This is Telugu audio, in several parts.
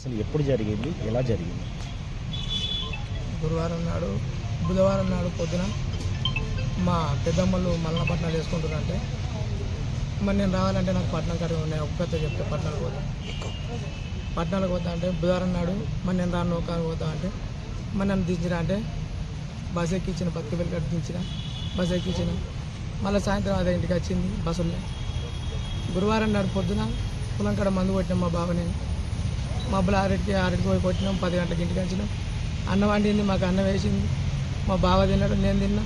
అసలు ఎప్పుడు జరిగింది? ఎలా జరిగింది? గురువారం నాడు బుధవారం నాడు పొద్దున మా పెద్దమ్మలు మల్లపట్నాలు వేసుకుంటున్నారంటే మరి నేను రావాలంటే నాకు పట్నం కాడ ఉన్నాయి ఒక్కతో చెప్తే పట్నాలకు పోతా. పట్నాలకు పోతా అంటే బుధవారం నాడు మరి నేను రాను నౌకానికి పోతా అంటే మరి నన్ను దించిన అంటే బస్ ఎక్కించిన పత్తి వెళ్ళి దించిన బస్ ఎక్కించిన. మళ్ళీ సాయంత్రం అదే ఇంటికి వచ్చింది బస్సులో గురువారం నాడు పొద్దున పొలం కాడ మందు కొట్టిన మా బావ నేను. మబ్బులు ఆరింటికి ఆరింటికి పోయి కొట్టినాం పది గంటలకు ఇంటికి వచ్చినాం. అన్నం వండింది మాకు అన్నం వేసింది. మా బావ తిన్నాడు నేను తిన్నా.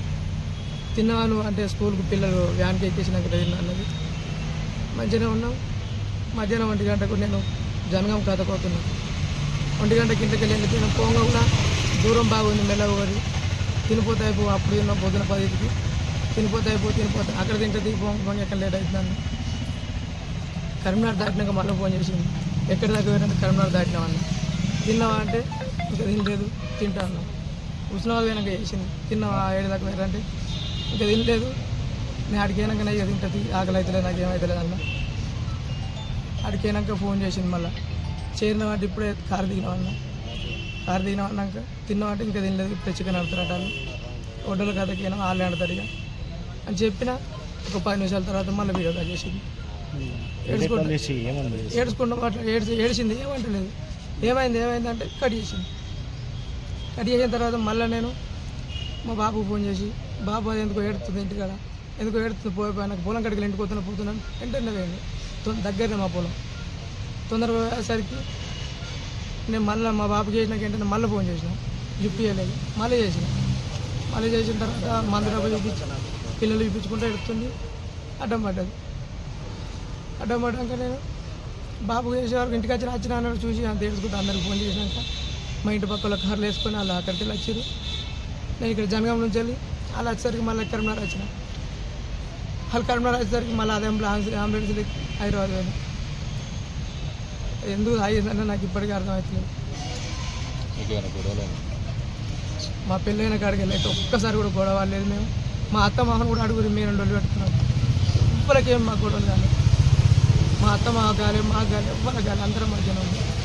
తిన్నవాళ్ళు అంటే స్కూల్కి పిల్లలు వ్యాన్కి ఎక్కేసినాక తిన్నా అన్నది. మంచిగానే ఉన్నాం. మధ్యాహ్నం ఒంటి గంటకు నేను జనగం కథపోతున్నా ఒంటి గంటకి ఇంటికి వెళ్ళి తిన పోంగా కూడా దూరం బాగుంది మెల్లగోరి తినిపోతే అయిపో అప్పుడు తిన్నాం పొద్దున పదికి తినిపోతే అయిపో తినిపోతే. అక్కడ తింటే దిగి పోంగ ఎక్కడ లేట్ అవుతుందని. కరీంనగర్ దాటినాక మళ్ళీ ఫోన్ చేసింది. ఎక్కడి దాకా పోయారంటే కరీంనగర్ దాటినామన్న తిన్నావా అంటే ఇంకా తినలేదు తింటా అన్నా. ఉష్ణవాదం వెనక చేసింది. తిన్నావా? ఏడు దాకా పోయారంటే ఇంకా తినలేదు. నేను అడిగినాక ఇక తింటుంది ఆకలి అవుతలేదు నాకు ఏమవుతలేదు అన్న అడిగినాక ఫోన్ చేసింది మళ్ళీ. చేరినామంటే ఇప్పుడే కారు దిగినామన్న కారు దిగినామన్నాక తిన్నామంటే ఇంకా తినలేదు ఇప్పుడే చికెన్ అడుగుతున్నట్టు అని హోటల్ కథకి వాళ్ళే ఆడతారు ఇక. అని చెప్పిన ఒక పది నిమిషాల తర్వాత మళ్ళీ వీడియో కాల్ చేసింది. ఏడ్చుకుంటూ మాట్లా ఏడ్చి ఏడిచింది ఏమంటలేదు. ఏమైంది ఏమైంది అంటే కట్ చేసింది. కట్ చేసిన తర్వాత మళ్ళీ నేను మా బాబు ఫోన్ చేసి బాబు అది ఎందుకు ఏడుతుంది ఇంటికాడ ఎందుకు ఏడుతుంది పోయి నాకు పొలం కడికి ఇంటికి పోతున్నా పోతున్నాను. వెంటనే తొ- దగ్గరనే మా పొలం. తొందరగా పోయేసరికి నేను మళ్ళీ మా బాబుకి చేసినాక ఏంటంటే మళ్ళీ ఫోన్ చేసిన. లిఫ్ట్ చేయలేదు. మళ్ళీ చేసిన. మళ్ళీ చేసిన తర్వాత మందు డబ్బు చూపించిన పిల్లలు చూపించుకుంటూ ఎడుతుంది అడ్డం పడ్డది. అడ్డం పడ్డాక నేను బాబు చేసే వరకు ఇంటికి వచ్చి వచ్చిన అన్నాడు చూసి అంత ఏడుచుకుంటూ అందరికి ఫోన్ చేసినాక మా ఇంటి పక్కల కార్లు వేసుకొని అలా అక్కడికి వెళ్ళి వచ్చారు నేను ఇక్కడ జనగాం నుంచి వెళ్ళి అలా వచ్చేసరికి మళ్ళీ కరీంనగర్ వచ్చిన. వాళ్ళు కరీంనగర్ వచ్చేసరికి మళ్ళీ అదే అంబులెన్స్ అంబులెన్స్ హైదరాబాద్ పోయినా. ఎందుకు అయ్యిందంటే నాకు ఇప్పటికీ అర్థమవుతలేదు. మా పెళ్ళైన కాడికి వెళ్ళి ఒక్కసారి కూడా గొడవ లేదు మేము. మా అత్త మామను కూడా అడుగురు మీరు డొల్లి పెట్టుకున్నాం ఇప్పటికేం మాకు గొడవలు మా అత్త మా గాలి మా గాలి ఎవ్వరు గాలి అందరం మధ్యన ఉంది